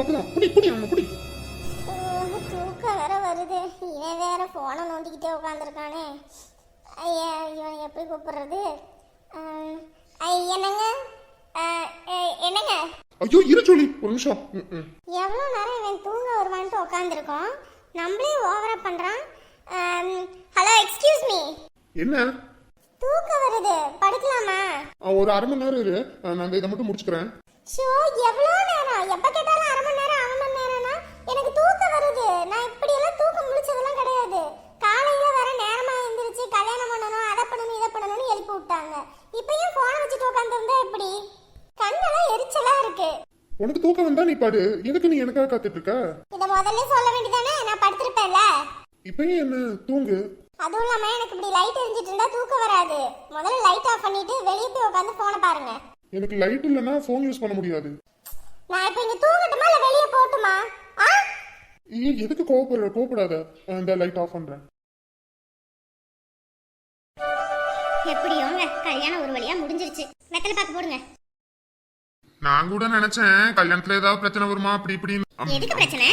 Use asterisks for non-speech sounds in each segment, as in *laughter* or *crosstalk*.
அப்படிதான் அப்படிதான் குடி குடி அவனை குடி. ஓ, தூக்கம் வேற வருது. இவன் வேற ஃபோனை நோண்டிக்கிட்டே உட்காந்துருக்கானே ஐயா இவன் எப்படி கூப்பிடுறது? என்னங்க? என்னங்க? ஐயோ இரு சொல்லி. ஒரு நிமிஷம். எவ்வளோ நேரம் இவன் தூங்க வருவான்ட்டு உட்காந்துருக்கோம் நம்மளே ஓவரா பண்ணுறான் ஹலோ எக்ஸ்கியூஸ் மீ என்ன? தூக்கம் வருது. படுக்கலாமா? ஒரு அரை மணி நேரம் இரு. நான் இதை மட்டும் முடிச்சுக்கிறேன். ஷோ எவ்வளோ நேரம்? எப்போ கேட்டாலும் அரை மணி நேரம் அரை மணி நேரம்னா எனக்கு தூக்கம் வருது. நான் இப்படியெல்லாம் தூக்கம் முழிச்சதெல்லாம் கிடையாது. காலையில வர நேரமா எந்திரிச்சு கல்யாணம் பண்ணணும் அதை பண்ணணும் இதை பண்ணணும்னு எழுப்பி விட்டாங்க. இப்பயும் ஃபோனை வச்சுட்டு உட்காந்துருந்தா எப்படி? கண்ணெல்லாம் எரிச்சலா இருக்கு. உனக்கு தூக்கம் வந்தா நீ பாடு. எதுக்கு நீ எனக்காக காத்துட்டு இருக்க இதை முதல்ல சொல்ல வேண்டியதானே? நான் படுத்திருப்பேன்ல. இப்பயும் என்ன? தூங்கு. அதுவும் இல்லாம எனக்கு இப்படி லைட் எரிஞ்சிட்டு இருந்தா தூக்கம் வராது. முதல்ல லைட் ஆஃப் பண்ணிட்டு வெளியே போய் உட்காந்து போனை பாருங்க. எனக்கு லைட் இல்லைன்னா ஃபோன் யூஸ் பண்ண முடியாது. நான் இப்போ இங்க தூங்கட்டுமா இல்ல வெளியே போட்டுமா? ஆ? ஏ எதுக்கு கோவப்படுற கோவப்படாத. இந்த லைட் ஆஃப் பண்றேன். எப்படியோங்க கல்யாணம் ஒரு வழியா முடிஞ்சிருச்சு. வெத்தலை பாக்கு போடுங்க. நான் கூட நினைச்சேன் கல்யாணத்துல ஏதாவது பிரச்சனை வருமா? அப்படி இப்படின்னு. எதுக்கு பிரச்சனை?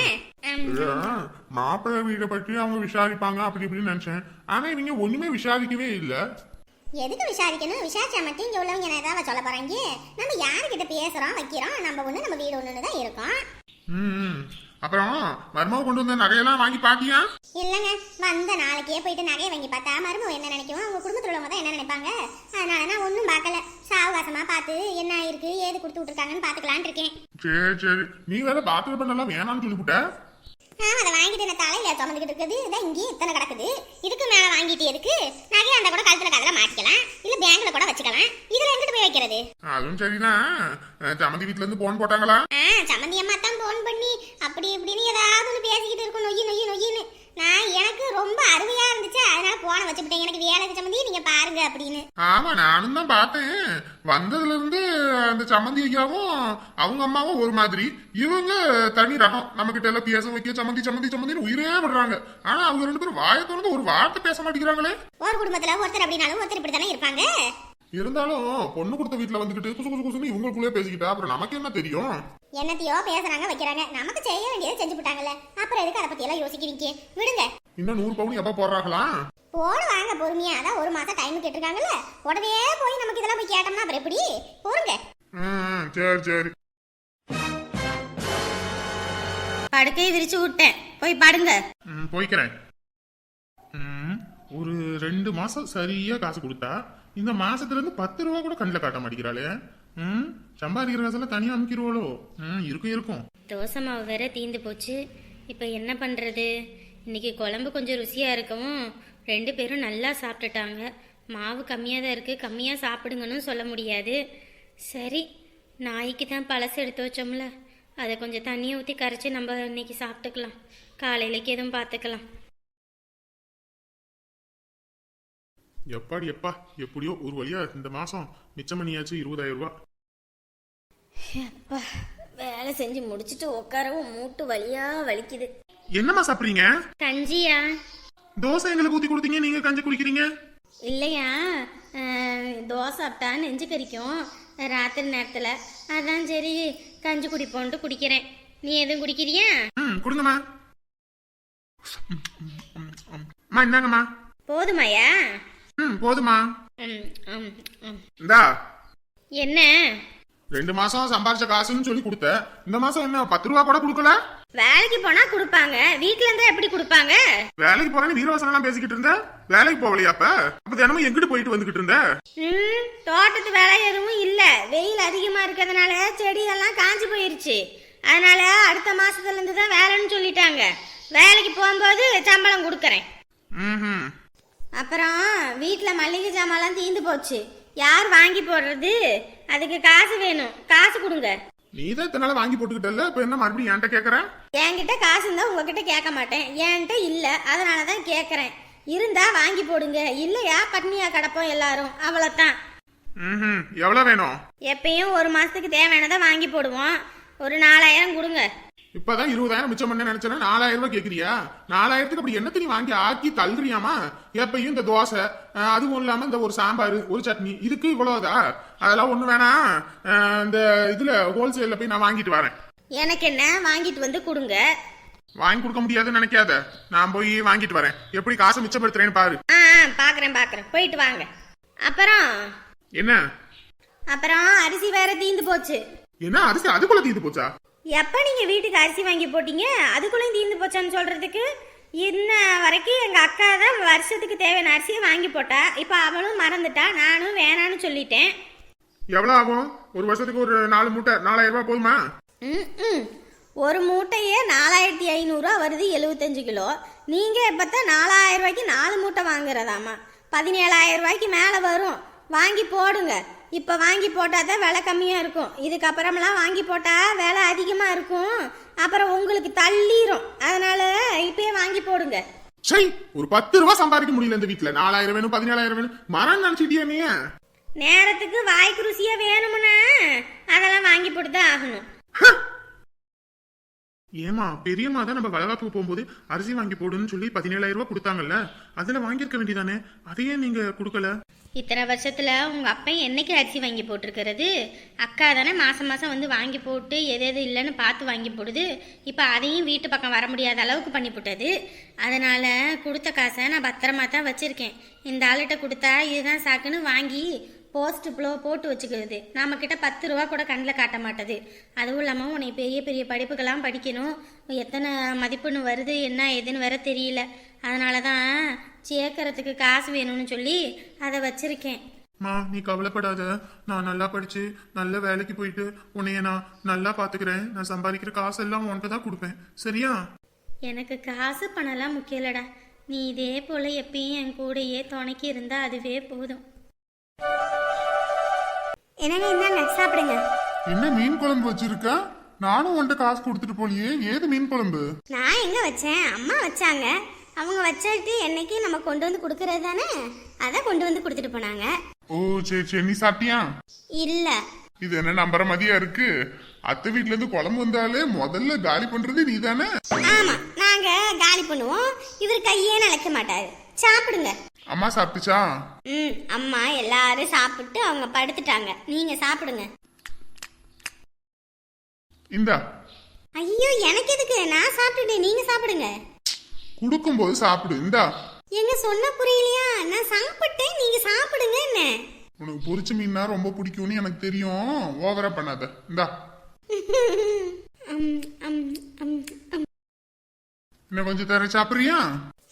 மாப்பிள்ளை வீடை பற்றி அவங்க விசாரிப்பாங்க அப்படி இப்படின்னு நினைச்சேன். ஆனா இவங்க ஒண்ணுமே விசாரிக்கவே இல்ல. எதுக்கு விசாரிக்கணும்? விசாரிச்சா மட்டும் இங்க உள்ளவங்க என்ன ஏதாவது சொல்ல போறாங்க? நம்ம யாருக்கிட்ட பேசுறோம் வைக்கிறோம்? நம்ம ஒண்ணு நம்ம வீடு ஒண்ணுன்னு தான் இருக்கோம். ம் அப்புறம் மருமக கொண்டு வந்த நகையெல்லாம் வாங்கி பாத்தியா? இல்லைங்க. வந்த நாளைக்கே போயிட்டு நகையை வாங்கி பார்த்தா மருமகம் என்ன நினைக்கும் அவங்க குடும்பத்தில் உள்ளவங்க தான் என்ன நினைப்பாங்க? அதனால நான் ஒன்றும் பார்க்கல. சாவகாசமா பார்த்து என்ன இருக்கு ஏது கொடுத்து விட்டுருக்காங்கன்னு பார்த்துக்கலான் இருக்கேன். சரி சரி. நீ வேற பாத்திரம் பண்ணலாம் வேணாம்னு சொல்லிவிட்ட ஆமா அதை வாங்கிட்டு என்ன தலையில சுமந்துக்கிட்டு இருக்குது. இதான் இங்கேயே இத்தனை கிடக்குது. இதுக்கு மேல வாங்கிட்டு எதுக்கு? நகையை அந்த கூட கழுத்துல கதில் மாட்டிக்கலாம். இல்ல பேங்க்ல கூட வச்சுக்கலாம். இதுல எங்கிட்டு போய் வைக்கிறது? அதுவும் சரிதான். அஹ், சம்மந்தி வீட்ல இருந்து போன் போட்டாங்களா? ஆ சம்மந்தி அம்மா தான் ஃபோன் பண்ணி அப்படி இப்படின்னு ஏதாவது ஒன்று பேசிக்கிட்டு இருக்கும். நொய்யி நொய்யி நொய்யின்னு. ரொம்ப அருமையா இருந்துச்சு. அதனால போனை வச்சுவிட்டேன் எனக்கு வேலைக்கு சம்மந்தி நீங்க பாருங்க அப்படின்னு. ஆமா நானும் தான் பார்த்தேன். வந்ததுல இருந்து அந்த சம்மந்தி ஐயாவும் அவங்க அம்மாவும் ஒரு மாதிரி. இவங்க தனி ரகம். நம்ம கிட்ட எல்லாம் பேச வைக்க சம்மந்தி சம்மந்தி சம்மந்தின்னு உயிரே விடுறாங்க. ஆனா அவங்க ரெண்டு பேரும் வாயை திறந்து ஒரு வார்த்தை பேச மாட்டேங்கிறாங்களே. ஒரு குடும்பத்துல ஒருத்தர் அப்படின்னாலும் ஒருத்தர் இப்படி தானே இருப்பாங்க? இருந்தாலும் பொண்ணு கொடுத்த வீட்டுல வந்துகிட்டு குசு குசு குசுன்னு இவங்களுக்குள்ளே பேசிக்கிட்டா அப்புறம் நமக்கு என்ன தெரியும்? என்னத்தையோ பேசுறாங்க வைக்கிறாங்க. நமக்கு செய்ய வேண்டியதை செஞ்சு போட்டாங்கல்ல. அப்புறம் எதுக்கு அதை பத்தி எல்லாம் யோசிக்கிறீங்க? விடுங்க. இன்னும் நூறு பவுன் எப்ப போடுறாங்களா? போன வாங்க பொறுமையா. அதான் ஒரு மாசம் டைம் கேட்டிருக்காங்கல்ல. உடனே போய் நமக்கு இதெல்லாம் போய் கேட்டோம்னா அப்புறம் எப்படி? போருங்க ம் சரி சரி. படுக்கையை விரிச்சு விட்டேன். போய் படுங்க. ம், போய்க்கிறேன். ம், ஒரு ரெண்டு மாசம் சரியா காசு கொடுத்தா இந்த மாசத்துல இருந்து பத்து ரூபா கூட கண்ணில் காட்ட மாட்டேங்கிறாளே. ம் சம்பாதிக்கிற காசெல்லாம் தனியா அமுக்கிடுவாளோ? ம் இருக்கும் இருக்கும். தோசை மாவு வேற தீந்து போச்சு. இப்போ என்ன பண்ணுறது இன்னைக்கு குழம்பு கொஞ்சம் ருசியாக இருக்கவும் ரெண்டு பேரும் நல்லா சாப்பிட்டுட்டாங்க. மாவு கம்மியாக தான் இருக்குது கம்மியாக சாப்பிடுங்கன்னு சொல்ல முடியாது. சரி நாய்க்கு தான் பழசு எடுத்து வச்சோம்ல. அதை கொஞ்சம் தண்ணியை ஊற்றி கரைச்சி நம்ம இன்னைக்கு சாப்பிட்டுக்கலாம். காலையிலைக்கு எதுவும் பார்த்துக்கலாம். எப்பாடி எப்பா எப்படியோ ஒரு வழியா இந்த மாசம் மிச்சம் பண்ணியாச்சு இருபதாயிரம் ரூபாய். அப்பா. வேலை செஞ்சு முடிச்சுட்டு உட்காரவும் மூட்டு வலியாக வலிக்குது. என்னம்மா சாப்பிடுறீங்க? கஞ்சியா? தோசை எங்களுக்கு ஊத்தி கொடுத்தீங்க நீங்க கஞ்சி குடிக்கிறீங்க? இல்லையா? அஹ், தோசை சாப்பிட்டா நெஞ்சு கறிக்கும் ராத்திரி நேரத்தில். அதான் சரி கஞ்சி குடிப்போன்ட்டு குடிக்கிறேன். நீ எதுவும் குடிக்கிறியா? ம் கொடுங்கம்மா. அம்மா இந்தாங்கம்மா. போதுமாயா? ம் போதுமா ம், ம், ம். இந்தா. என்ன? ரெண்டு மாசம் சம்பாரிச்ச காசுன்னு சொல்லி கொடுத்த. இந்த மாசம் என்ன பத்து ரூபா கூட கொடுக்கல? வேலைக்கு போனா கொடுப்பாங்க. வீட்ல இருந்தா எப்படி கொடுப்பாங்க? வேலைக்கு போறேன்னு வீரவசனம் எல்லாம் பேசிக்கிட்டு இருந்த? வேலைக்கு போகலையா அப்ப? அப்ப தினமும் எங்கிட்டு போயிட்டு வந்துகிட்டு இருந்த? ம் தோட்டத்து வேலை எதுவும் இல்ல. வெயில் அதிகமா இருக்கிறதுனால செடியெல்லாம் காஞ்சு போயிருச்சு. அதனால அடுத்த மாசத்துல இருந்து தான் வேலைன்னு சொல்லிட்டாங்க. வேலைக்கு போகும்போது சம்பளம் கொடுக்கறேன். ம்ஹும். அப்புறம் வீட்டில் மளிகை ஜாமான்லாம் தீந்து போச்சு. யார் வாங்கி போடுறது? அதுக்கு காசு வேணும். காசு கொடுங்க. நீ தான் இத்தனை வாங்கி போட்டுக்கிட்டல இப்ப என்ன மறுபடியும் என்கிட்ட கேக்குற? என்கிட்ட காசு இருந்தால் உங்ககிட்ட கேட்க மாட்டேன். என்கிட்ட இல்லை. அதனால தான் கேட்குறேன் இருந்தா வாங்கி போடுங்க. இல்லையா? பட்னியா கிடப்போம் எல்லாரும். அவ்வளோதான் ம்ஹும். எவ்வளவு வேணும்? எப்பயும் ஒரு மாதத்துக்கு தேவையானதை வாங்கி போடுவோம். ஒரு நாலாயிரம் கொடுங்க. இப்பதான் இருபதாயிரம் மிச்சம் பண்ண நினைச்சேன்னா நாலாயிரம் ரூபாய் கேக்குறியா? நாலாயிரத்துக்கு அப்படி என்னத்தை நீ வாங்கி ஆக்கி தள்ளுறியாமா? எப்பயும் இந்த தோசை அதுவும் இல்லாம இந்த ஒரு சாம்பார் ஒரு சட்னி இதுக்கு இவ்வளவுதா? அதெல்லாம் ஒண்ணு அஹ், இந்த இதுல ஹோல்சேல்ல போய் நான் வாங்கிட்டு வரேன். எனக்கு என்ன? வாங்கிட்டு வந்து கொடுங்க. வாங்கி கொடுக்க முடியாதுன்னு நினைக்காத. நான் போய் வாங்கிட்டு வரேன். எப்படி காசை மிச்சப்படுத்துறேன்னு பாரு. பார்க்கறேன் பார்க்கறேன் போயிட்டு வாங்க. அப்புறம்? என்ன? அப்புறம் அரிசி வேற தீந்து போச்சு. என்ன அரிசி அதுக்குள்ள தீந்து போச்சா? எப்போ நீங்கள் வீட்டுக்கு அரிசி வாங்கி போட்டீங்க? அதுக்குள்ளேயும் தீர்ந்து போச்சான்னு சொல்கிறதுக்கு இன்ன வரைக்கும் எங்கள் அக்கா தான் வருஷத்துக்கு தேவையான அரிசியை வாங்கி போட்டா. இப்போ அவளும் மறந்துட்டா. நானும் வேணான்னு சொல்லிட்டேன். எவ்வளவு ஆகும்? ஒரு வருஷத்துக்கு ஒரு நாலு மூட்டை நாலாயிரம் ரூபாய் போதுமா ம் ம். ஒரு மூட்டையே நாலாயிரத்தி ஐநூறுரூவா வருது எழுபத்தஞ்சு கிலோ. நீங்கள் இப்போ தான் நாலாயிரம் ரூபாய்க்கு நாலு மூட்டை வாங்குறதாம்மா? பதினேழாயிரம் ரூபாய்க்கு மேலே வரும். வாங்கி போடுங்க. இப்போ வாங்கி போட்டால் தான் விலை கம்மியாக இருக்கும். இதுக்கப்புறமெல்லாம் வாங்கி போட்டால் விலை அதிகமாக இருக்கும். அப்புறம் உங்களுக்கு தள்ளிரும். அதனால் இப்பயே வாங்கி போடுங்க. சரி ஒரு பத்து ரூபாய் சம்பாதிக்க முடியல இந்த வீட்டுல நாலாயிரம் வேணும் பதினேழாயிரம் வேணும். மரம் நினைச்சிட்டியா நீ? நேரத்துக்கு வாய்க்கு ருசியாக வேணுமுன்னா அதெல்லாம் வாங்கி போட்டு தான் ஆகணும் ஏமா பெரியம்மா தான் நம்ம வளகாப்புக்கு போகும்போது அரிசி வாங்கி போடுன்னு சொல்லி பதினேழாயிரம் ரூபாய் கொடுத்தாங்கல்ல? அதுல வாங்கியிருக்க வேண்டியதானே? அதையே நீங்க கொடுக்கல? இத்தனை வருஷத்துல உங்க அப்பா என்னைக்கு அரிசி வாங்கி போட்டிருக்கிறது? அக்கா தானே மாசம் மாசம் வந்து வாங்கி போட்டு எது எது இல்லைன்னு பார்த்து வாங்கி போடுது. இப்போ அதையும் வீட்டு பக்கம் வர முடியாத அளவுக்கு பண்ணி போட்டது. அதனால கொடுத்த காசை நான் பத்திரமா தான் வச்சிருக்கேன். இந்த ஆளுகிட்ட கொடுத்தா இதுதான் சாக்குன்னு வாங்கி போஸ்ட் ப்ளோ போட்டு வச்சுக்கிறது. நாம கிட்ட பத்து ரூபா கூட கண்ணில் காட்ட மாட்டது. அதுவும் இல்லாமல் உன்னை பெரிய பெரிய படிப்புக்கெல்லாம் படிக்கணும். எத்தனை மதிப்புன்னு வருது என்ன ஏதுன்னு வேற தெரியல. அதனால தான் சேர்க்கறதுக்கு காசு வேணும்னு சொல்லி அதை வச்சிருக்கேன். மா நீ கவலைப்படாத. நான் நல்லா படிச்சு நல்ல வேலைக்கு போயிட்டு உன்னைய நான் நல்லா பாத்துக்கிறேன். நான் சம்பாதிக்கிற காசெல்லாம் உன்கிட்ட தான் கொடுப்பேன். சரியா? எனக்கு காசு பணம்லாம் முக்கியம் இல்லடா. நீ இதே போல் எப்பயும் என் கூடயே துணைக்கி இருந்தா அதுவே போதும். என்னங்க இந்தாங்க சாப்பிடுங்க. என்ன மீன் குழம்பு வச்சிருக்க? நானும் உன்கிட்ட காசு கொடுத்துட்டு போலியே ஏது மீன் குழம்பு? நான் எங்க வச்சேன்? அம்மா வச்சாங்க. அவங்க வச்சுட்டு என்னைக்கு நம்ம கொண்டு வந்து கொடுக்கறது தானே? அதை கொண்டு வந்து கொடுத்துட்டு போனாங்க. ஓ சரி சரி. நீ சாப்பிட்டியா? இல்ல. இது என்ன நம்புற மதியா இருக்கு? அத்தை வீட்ல இருந்து குழம்பு வந்தாலே முதல்ல காலி பண்றது நீ தானே ஆமா நாங்க காலி பண்ணுவோம். இவர் கையே நிலைக்க மாட்டாரு. சாப்பிடுங்க. அம்மா சாப்பிட்டுச்சா? ம் அம்மா எல்லாரும் சாப்பிட்டு அவங்க படுத்துட்டாங்க. நீங்க சாப்பிடுங்க. இந்தா. ஐயோ எனக்கு எதுக்கு? நான் சாப்பிட்டுட்டேன். நீங்க சாப்பிடுங்க. கொடுக்கும்போது சாப்பிடு இந்தா. எங்க சொன்ன புரியலையா? நான் சாப்பிட்டேன் நீங்க சாப்பிடுங்க என்ன? உனக்கு பொரிச்ச மீன்னா ரொம்ப பிடிக்கும்னு எனக்கு தெரியும். ஓவரா பண்ணாத. இந்தா. இன்னும் கொஞ்சம் தர சாப்பிடுறியா?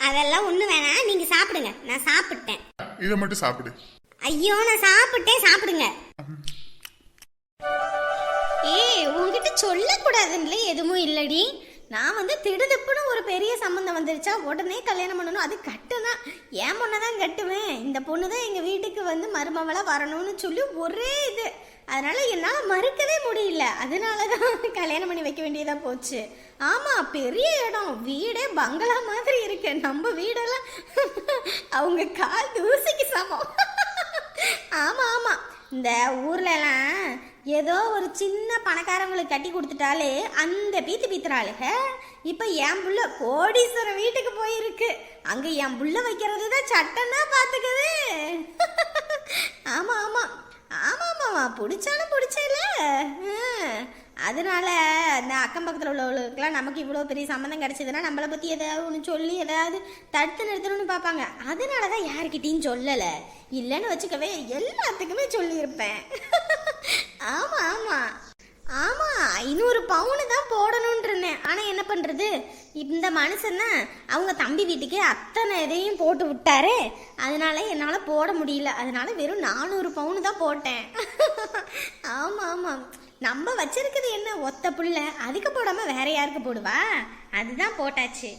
அதெல்லாம் ஒண்ணு வேணாம். நீங்க சாப்பிடுங்க. நான் சாப்பிட்டேன். இதை மட்டும் சாப்பிடு. ஐயோ நான் சாப்பிட்டேன். சாப்பிடுங்க. ஏய் உன்கிட்ட சொல்லக்கூடாதுன்னு எதுவும் இல்லடி. நான் வந்து திடுதிப்புன்னு ஒரு பெரிய சம்மந்தம் வந்துருச்சா? உடனே கல்யாணம் பண்ணணும். அது கட்டுனா என் பொண்ணை தான் கட்டுவேன் இந்த பொண்ணு தான் எங்கள் வீட்டுக்கு வந்து மருமவளாக வரணும்னு சொல்லி ஒரே இது. அதனால என்னால் மறுக்கவே முடியல. அதனால தான் கல்யாணம் பண்ணி வைக்க வேண்டியதாக போச்சு. ஆமாம் பெரிய இடம். வீடே பங்களா மாதிரி இருக்கு. நம்ம வீடெல்லாம் அவங்க கால் தூசிக்கு சமம். ஆமாம் ஆமாம் இந்த ஊர்ல எல்லாம் ஏதோ ஒரு சின்ன பணக்காரங்களுக்கு கட்டி கொடுத்துட்டாலே அந்த பீத்து பீத்துறாளுக. இப்ப என் புள்ள கோடீஸ்வரர் வீட்டுக்கு போயிருக்கு. அங்க என் புள்ள வைக்கிறது தான் சட்டம்னா பாத்துக்குது. *laughs* ஆமா ஆமா. ஆமா ஆமாம்மா பிடிச்சாலும் பிடிச்சல அதனால இந்த அக்கம் பக்கத்தில் உள்ளவங்களுக்குலாம் நமக்கு இவ்வளோ பெரிய சம்மந்தம் கிடச்சிதுன்னா நம்மளை பற்றி ஏதாவது ஒன்று சொல்லி ஏதாவது தடுத்து நிறுத்தணும்னு பார்ப்பாங்க. அதனால தான் யாருக்கிட்டையும் சொல்லலை. இல்லைன்னு வச்சுக்கவே எல்லாத்துக்குமே சொல்லியிருப்பேன். *laughs* ஆமாம் ஆமாம் ஆமாம் ஐநூறு பவுனு தான் போடணும்னு இருந்தேன் ஆனால் என்ன பண்ணுறது இந்த மனுஷன் தான் அவங்க தம்பி வீட்டுக்கு அத்தனை இதையும் போட்டு விட்டாரு. அதனால என்னால் போட முடியல. அதனால வெறும் நானூறு பவுனு தான் போட்டேன். *laughs* ஆமாம் ஆமாம் நம்ம வச்சிருக்கிறது என்ன? ஒத்த புள்ள. அதுக்கு போடாம வேற யாருக்கு போடுவா? அதுதான் போட்டாச்சு.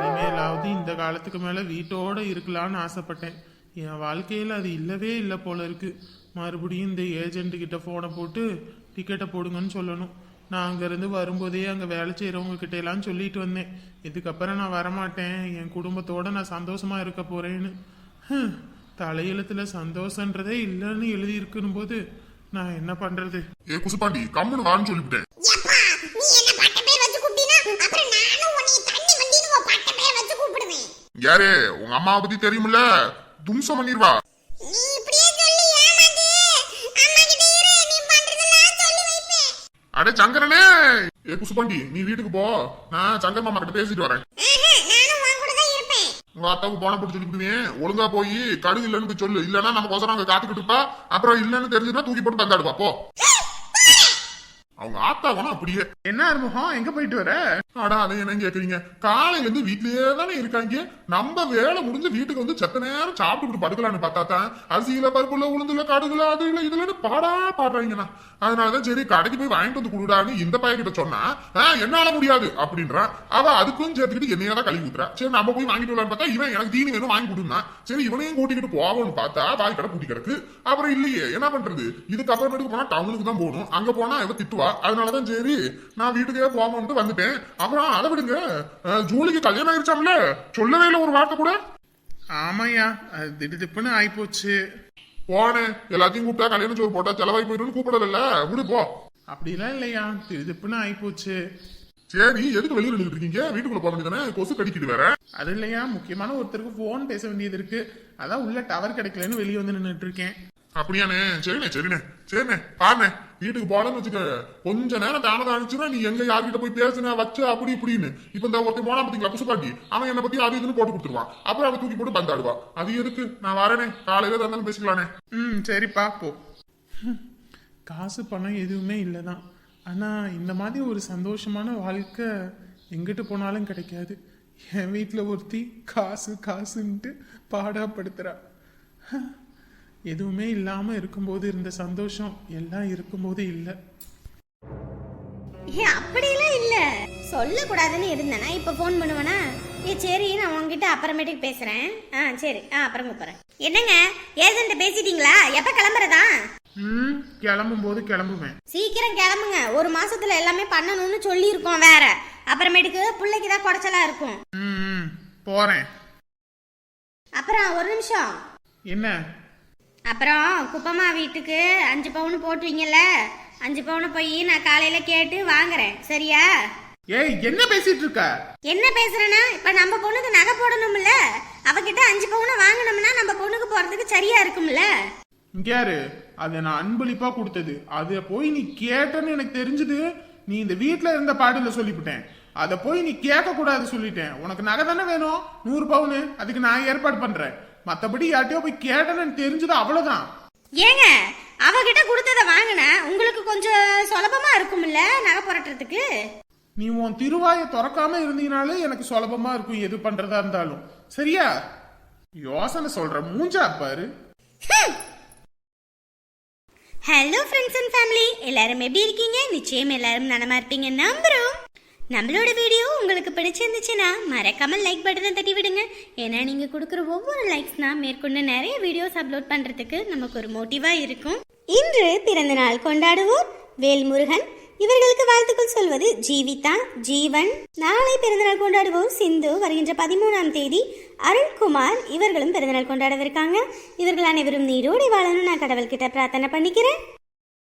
இனிமேலாவது இந்த காலத்துக்கு மேல வீட்டோட இருக்கலாம்னு ஆசைப்பட்டேன். என் வாழ்க்கையில அது இல்லவே இல்லை போல இருக்கு. மறுபடியும் இந்த ஏஜென்ட் கிட்ட போனை போட்டு டிக்கெட்டை போடுங்கன்னு சொல்லணும். நான் அங்கேருந்து வரும்போதே அங்கே வேலை செய்கிறவங்க கிட்ட எல்லாம் சொல்லிட்டு வந்தேன். இதுக்கப்புறம் நான் வரமாட்டேன். என் குடும்பத்தோட நான் சந்தோஷமா இருக்க போறேன்னு. ஹம், தலையெழுத்துல சந்தோஷன்றதே இல்லைன்னு எழுதி போது நான் என்ன பண்றது? ஏ குசுப்பாண்டி கம்முன்னு வான்னு சொல்லிவிட்டேன். யாரு உங்க அம்மாவை பத்தி தெரியுமில்ல? தும்சம் பண்ணிருவா நீ இப்படியே சொல்லி ஏமாந்து அம்மா கிட்ட இரு நீ பண்றதெல்லாம் சொல்லி வைப்பேன் அடே சங்கரனே! ஏ குசுபாண்டி நீ வீட்டுக்கு போ. நான் சங்கர் மாமா கிட்ட பேசிட்டு வரேன். உங்க அத்தாவுக்கு போன போட்டு சொல்லிவிடுவேன் ஒழுங்கா போய் கடுகு இல்லைன்னு சொல்லு. இல்லன்னா நமக்கு ஒசரம் அங்க காத்துக்கிட்டு இருப்பா. அப்புறம் இல்லன்னு தெரிஞ்சுன்னா தூக்கி போட்டு தந்தாடுப்பா போ. அவங்க ஆத்தா அப்படியே. என்ன அறுமுகம்? எங்க போயிட்டு வர? அடா அதை என்ன கேக்குறீங்க? காலையில இருந்து வீட்லயே தானே இருக்காங்க. நம்ம வேலை முடிஞ்சு வீட்டுக்கு வந்து செத்த நேரம் சாப்பிட்டுட்டு படுக்கலான்னு பார்த்தா தான் அரிசியில பருப்புல உளுந்துல கடுகுல அது இல்ல இதுலன்னு பாடா பாடுறாங்கண்ணா. அதனாலதான் சரி கடைக்கு போய் வாங்கிட்டு வந்து கொடுடான்னு இந்த பையன்கிட்ட சொன்னா "ஆ, என்னால முடியாது அப்படின்றான். அவ அதுக்கும் சேர்த்துக்கிட்டு என்னைய தான் கழுவி ஊத்துறா. சரி நம்ம போய் வாங்கிட்டு வரலான்னு பார்த்தா இவன் எனக்கு தீனி வேணும் வாங்கி கொடுனா சரி இவனையும் கூட்டிக்கிட்டு போவோம்னு பார்த்தா வாய் கடை பூட்டி கிடக்கு. அப்புறம் இல்லையே என்ன பண்றது? இதுக்கு அப்புறமேட்டுக்கு போனா டவுனுக்கு தான் போகணும். அங்க போனா இவ திட்டுவா? அதனாலதான் சரி நான் வீட்டுக்கே போவோம்னு வந்துட்டேன். அப்புறம் அதை விடுங்க. ஜூலிக்கு கல்யாணம் ஆயிடுச்சாம்ல சொல்லவே இல்லை ஒரு வார்த்தை கூட. ஆமாய்யா திடுதிப்புன்னு ஆயிப்போச்சு. போனேன் எல்லாத்தையும் கூப்பிட்டா கல்யாணம் சோறு போட்டா செலவாகி போயிட்டு கூப்பிடல விடு போ. அப்படிலாம் இல்லையா திடுதிப்புன்னு ஆயிப்போச்சு. சரி எதுக்கு வெளியில நின்றுட்டு இருக்கீங்க? வீட்டுக்குள்ள போக வேண்டியதானே? கொசு கடிக்கிட்டு வேற. அது இல்லையா முக்கியமான ஒருத்தருக்கு ஃபோன் பேச வேண்டியது இருக்கு. அதான் உள்ள டவர் கிடைக்கலன்னு வெளியே வந்து நின்றுட்டு இருக்கேன். அப்படியாண்ணே சரிண்ணே சரிண்ணே சரிண்ணே பாருண்ணே. வீட்டுக்கு போலன்னு வச்சுக்க கொஞ்ச நேரம் தாமதம் ஆனிச்சுன்னா நீ எங்க யார்கிட்ட போய் பேசுன வச்சு அப்படி இப்படின்னு. இப்ப இந்த ஒருத்தன் போனா பாத்தீங்களா குசுபாட்டி அவன் என்ன பத்தி அது இதுன்னு போட்டு கொடுத்துருவான். அப்புறம் அவன் தூக்கி போட்டு பந்தாடுவா. அது எதுக்கு? நான் வரேனே. காலையில இருந்தாலும் பேசிக்கலானே. ம் சரிப்பா போ. காசு பணம் எதுவுமே இல்லை தான் ஆனால் இந்த மாதிரி ஒரு சந்தோஷமான வாழ்க்கை எங்கிட்டு போனாலும் கிடைக்காது. என் வீட்டில் ஒருத்தி காசு காசுன்ட்டு பாடாப்படுத்துகிறா ஹம், எதுவுமே இல்லாமல் இருக்கும்போது இருந்த சந்தோஷம் எல்லாம் இருக்கும்போது இல்லை. ஏ அப்படியெல்லாம் இல்லை. சொல்லக்கூடாதுன்னு இருந்தேனா இப்போ ஃபோன் பண்ணுவேனா? ஏ சரி நான் உங்ககிட்ட அப்புறமேட்டுக்கு பேசுகிறேன் ஆ சரி ஆ அப்புறம் கூப்பிட்றேன். என்னங்க ஏஜென்ட் பேசிட்டீங்களா? எப்போ கிளம்புறதா? ம் கிளம்பும் போது கிளம்புவேன். சீக்கிரம் கிளம்புங்க. ஒரு மாசத்துல எல்லாமே பண்ணணும்னு சொல்லியிருக்கோம் வேற. அப்புறமேட்டுக்கு பிள்ளைக்கு தான் குடைச்சலா இருக்கும். ம், போறேன். அப்புறம் ஒரு நிமிஷம். என்ன? அப்புறம் குப்பம்மா வீட்டுக்கு அஞ்சு பவுன் போட்டுவீங்கல்ல? அஞ்சு பவுன் போய் நான் காலையில கேட்டு வாங்குறேன். சரியா? ஏய் என்ன பேசிட்டு இருக்க? என்ன பேசுறேன்னா இப்ப நம்ம பொண்ணுக்கு நகை போடணும்ல? அவகிட்ட அஞ்சு பவுனை வாங்கினோம்னா நம்ம பொண்ணுக்கு போறதுக்கு சரியா இருக்கும்ல? இங்க யாரு? அதை நான் அன்பளிப்பா கொடுத்தது. அதை போய் நீ கேட்டன்னு எனக்கு தெரிஞ்சது. நீ இந்த வீட்ல இருந்த பாட்டுல சொல்லிவிட்டேன். அதை போய் நீ கேட்க கூடாது சொல்லிட்டேன். உனக்கு நகை தானே வேணும்? நூறு பவுனு. அதுக்கு நான் ஏற்பாடு பண்றேன். மத்தபடி யார்ட்டையோ போய் கேட்டேன்னு தெரிஞ்சது அவ்வளவுதான். ஏங்க அவகிட்ட கொடுத்ததை வாங்கினா உங்களுக்கு கொஞ்சம் சுலபமா இருக்கும்ல நகை புரட்டுறதுக்கு? நீ உன் திருவாயை திறக்காம இருந்தீங்கனாலே எனக்கு சுலபமா இருக்கும் எது பண்றதா இருந்தாலும். சரியா? யோசனை சொல்ற மூஞ்சா பாரு. ஹலோ ஃப்ரெண்ட்ஸ் அண்ட் ஃபேமிலி எல்லாரும் எப்படி இருக்கீங்க? நிச்சயம் எல்லாரும் நலமா இருப்பீங்க நம்புறோம். நம்மளோட வீடியோ உங்களுக்கு பிடிச்சிருந்துச்சுன்னா மறக்காம லைக் பட்டனை தட்டி விடுங்க. ஏன்னா நீங்கள் கொடுக்குற ஒவ்வொரு லைக்ஸ்னா மேற்கொண்டு நிறைய வீடியோஸ் அப்லோட் பண்ணுறதுக்கு நமக்கு ஒரு மோட்டிவாக இருக்கும். இன்று பிறந்த நாள் கொண்டாடுவோர் வேல்முருகன் இவர்களுக்கு வாழ்த்துக்கள் சொல்வது ஜீவிதா ஜீவன். நாளை பிறந்தநாள் கொண்டாடுவோர் சிந்து வருகின்ற பதிமூணாம் தேதி. அருண்குமார் இவர்களும் பிறந்தநாள் கொண்டாடவிருக்காங்க. இவர்கள் அனைவரும் நீரோடி வாழணும் நான் கடவுள்கிட்ட பிரார்த்தனை பண்ணிக்கிறேன்.